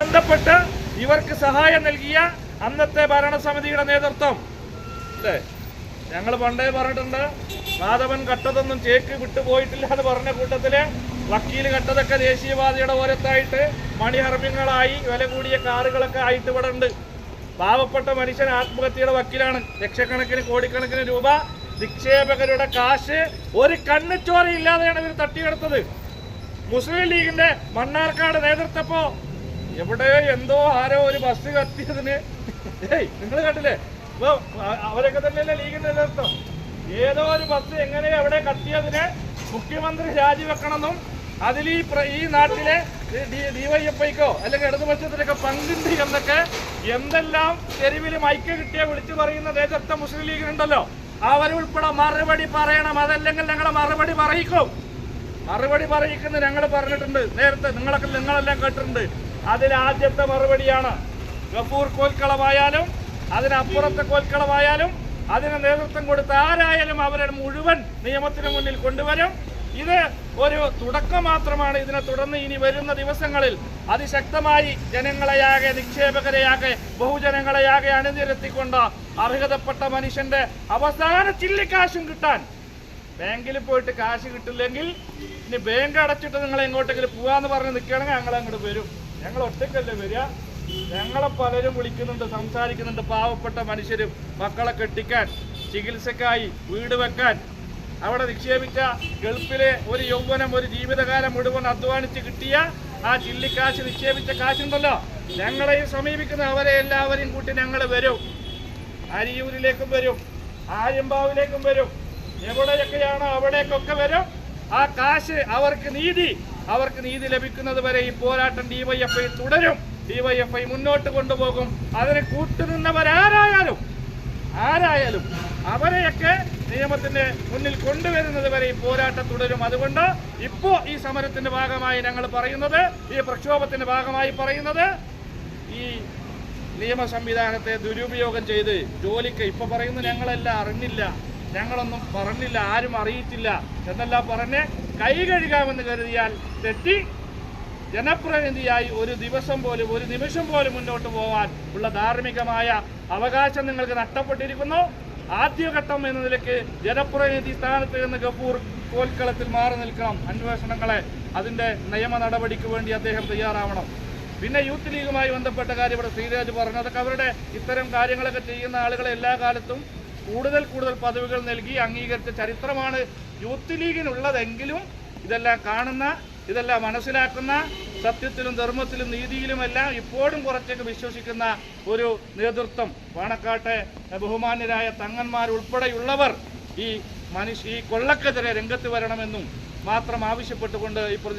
ബന്ധപ്പെട്ട് ഇവർക്ക് സഹായം നൽകിയ അന്നത്തെ ഭരണസമിതിയുടെ നേതൃത്വം. അല്ലേ? ഞങ്ങൾ പണ്ടേ പറഞ്ഞിട്ടുണ്ട് മാധവൻ കട്ടതൊന്നും ചേക്ക് വിട്ടുപോയിട്ടില്ല എന്ന് പറഞ്ഞ കൂട്ടത്തിൽ വക്കീൽ കട്ടതൊക്കെ ദേശീയപാതയുടെ ഓരത്തായിട്ട് മണിഹർമ്മ്യങ്ങളായി വില കൂടിയ കാറുകളൊക്കെ ആയിട്ട് ഇവിടെ ഉണ്ട്. പാവപ്പെട്ട മനുഷ്യൻ ആത്മഹത്യയുടെ വക്കീലാണ്. ലക്ഷക്കണക്കിന് കോടിക്കണക്കിന് രൂപ നിക്ഷേപകരുടെ കാശ് ഒരു കണ്ണുചോരയില്ലാതെയാണ് ഇവർ തട്ടിയെടുത്തത്. മുസ്ലിം ലീഗിന്റെ മണ്ണാർക്കാട് നേതൃത്വപ്പോ എവിടെ എന്തോ ആരോ ഒരു ബസ് കത്തിയതിന്. ഏയ് നിങ്ങൾ കണ്ടില്ലേ? ഇപ്പൊ അവരൊക്കെ തന്നെയല്ലേ ലീഗിന്റെ നേതൃത്വം. ഏതോ ഒരു ബസ് എങ്ങനെ എവിടെ കത്തിയതിന് മുഖ്യമന്ത്രി രാജിവെക്കണമെന്നും അതിൽ ഈ ഈ നാട്ടിലെ ഡിവൈഎഫ്ഐക്കോ അല്ലെങ്കിൽ ഇടതുപക്ഷത്തിനൊക്കെ പങ്കുണ്ട് എന്നൊക്കെ എന്തെല്ലാം തെരുവിൽ മൈക്ക് കിട്ടിയ വിളിച്ചു പറയുന്ന നേതൃത്വം മുസ്ലിം ലീഗിനുണ്ടല്ലോ അവരുൾപ്പെടെ മറുപടി പറയണം. അതല്ലെങ്കിൽ ഞങ്ങളെ മറുപടി പറയിക്കും. മറുപടി പറയിക്കുന്ന ഞങ്ങൾ പറഞ്ഞിട്ടുണ്ട്. നേരത്തെ നിങ്ങളൊക്കെ നിങ്ങളെല്ലാം കേട്ടിട്ടുണ്ട്. അതിൽ ആദ്യത്തെ മറുപടിയാണ് ഗഫൂർ കോൽക്കളമായാലും അതിനപ്പുറത്തെ കോൽക്കളമായാലും അതിന് നേതൃത്വം കൊടുത്ത ആരായാലും അവരെ മുഴുവൻ നിയമത്തിന് മുന്നിൽ കൊണ്ടുവരും. ഇത് ഒരു തുടക്കം മാത്രമാണ് ഇതിനെ തുടർന്ന് ഇനി വരുന്ന ദിവസങ്ങളിൽ അതിശക്തമായി ജനങ്ങളെയാകെ നിക്ഷേപകരെയാകെ ബഹുജനങ്ങളെയാകെ അണിനിരത്തിക്കൊണ്ട് അർഹതപ്പെട്ട മനുഷ്യന്റെ അവസാന ചില്ലിക്കാശും കിട്ടാൻ. ബാങ്കിൽ പോയിട്ട് കാശ് കിട്ടില്ലെങ്കിൽ ഇനി ബാങ്ക് അടച്ചിട്ട് നിങ്ങൾ എങ്ങോട്ടെങ്കിലും പോവാന്ന് പറഞ്ഞ് നിൽക്കുകയാണെങ്കിൽ ഞങ്ങൾ അങ്ങോട്ട് വരും. ഞങ്ങൾ ഒറ്റക്കല്ലേ വരിക? ഞങ്ങളെ പലരും വിളിക്കുന്നുണ്ട് സംസാരിക്കുന്നുണ്ട് പാവപ്പെട്ട മനുഷ്യരും മക്കളെ കെട്ടിക്കാൻ ചികിത്സക്കായി വീട് വെക്കാൻ. അവിടെ നിക്ഷേപിച്ച ഗൾഫിലെ ഒരു യൗവനം ഒരു ജീവിതകാലം മുഴുവൻ അധ്വാനിച്ച് കിട്ടിയ ആ ചില്ലിക്കാശ് നിക്ഷേപിച്ച കാശുണ്ടല്ലോ. ഞങ്ങളെയും സമീപിക്കുന്ന അവരെ എല്ലാവരെയും കൂട്ടി ഞങ്ങൾ വരും. അരിയൂരിലേക്കും വരും ആര്യമ്പാവിലേക്കും വരും. എവിടെയൊക്കെയാണോ അവിടേക്കൊക്കെ വരും. ആ കാശ് അവർക്ക് നീതി അവർക്ക് നീതി ലഭിക്കുന്നത് വരെ ഈ പോരാട്ടം ഡിവൈഎഫ്ഐ തുടരും. ഡിവൈഎഫ്ഐ മുന്നോട്ട് കൊണ്ടുപോകും. അതിന് കൂട്ടുനിന്നവരാരായാലും ആരായാലും അവരെയൊക്കെ നിയമത്തിന്റെ മുന്നിൽ കൊണ്ടുവരുന്നത് വരെ ഈ പോരാട്ടം തുടരും. അതുകൊണ്ട് ഇപ്പോ ഈ സമരത്തിന്റെ ഭാഗമായി ഞങ്ങൾ പറയുന്നത് ഈ പ്രക്ഷോഭത്തിന്റെ ഭാഗമായി പറയുന്നത് ഈ നിയമ സംവിധാനത്തെ ദുരുപയോഗം ചെയ്ത് ജോലിക്ക് ഇപ്പൊ പറയുന്നത് ഞങ്ങളെല്ലാം അറിഞ്ഞില്ല. ഞങ്ങളൊന്നും പറഞ്ഞില്ല ആരും അറിയിച്ചില്ല. എന്നെല്ലാം പറഞ്ഞ് കൈ കഴുകാമെന്ന് കരുതിയാൽ തെറ്റി. ജനപ്രതിനിധിയായി ഒരു ദിവസം പോലും ഒരു നിമിഷം പോലും മുന്നോട്ട് പോകാൻ ഉള്ള ധാർമ്മികമായ അവകാശം നിങ്ങൾക്ക് നഷ്ടപ്പെട്ടിരിക്കുന്നു. ആദ്യഘട്ടം എന്ന നിലയ്ക്ക് ജനപ്രതിനിധി സ്ഥാനത്ത് നിന്ന് ഗഫൂർ കോൽക്കളത്തിൽ മാറി നിൽക്കണം. അന്വേഷണങ്ങളെ അതിന്റെ നിയമ നടപടിക്ക് വേണ്ടി അദ്ദേഹം തയ്യാറാവണം. പിന്നെ യൂത്ത് ലീഗുമായി ബന്ധപ്പെട്ട കാര്യം ഇവിടെ ശ്രീരാജ് പറഞ്ഞു. അതൊക്കെ അവരുടെ ഇത്തരം കാര്യങ്ങളൊക്കെ ചെയ്യുന്ന ആളുകളെ എല്ലാ കാലത്തും കൂടുതൽ കൂടുതൽ പദവികൾ നൽകി അംഗീകരിച്ച ചരിത്രമാണ് യൂത്ത് ലീഗിനുള്ളതെങ്കിലും ഇതെല്ലാം കാണുന്ന ഇതെല്ലാം മനസ്സിലാക്കുന്ന സത്യത്തിലും ധർമ്മത്തിലും നീതിയിലുമെല്ലാം ഇപ്പോഴും കുറച്ചൊക്കെ വിശ്വസിക്കുന്ന ഒരു നേതൃത്വം പാണക്കാട്ടെ ബഹുമാന്യരായ തങ്ങന്മാരുൾപ്പെടെയുള്ളവർ ഈ മനുഷ്യ ഈ കൊള്ളക്കെതിരെ രംഗത്ത് വരണമെന്നും മാത്രം ആവശ്യപ്പെട്ടുകൊണ്ട് ഈ പ്രതി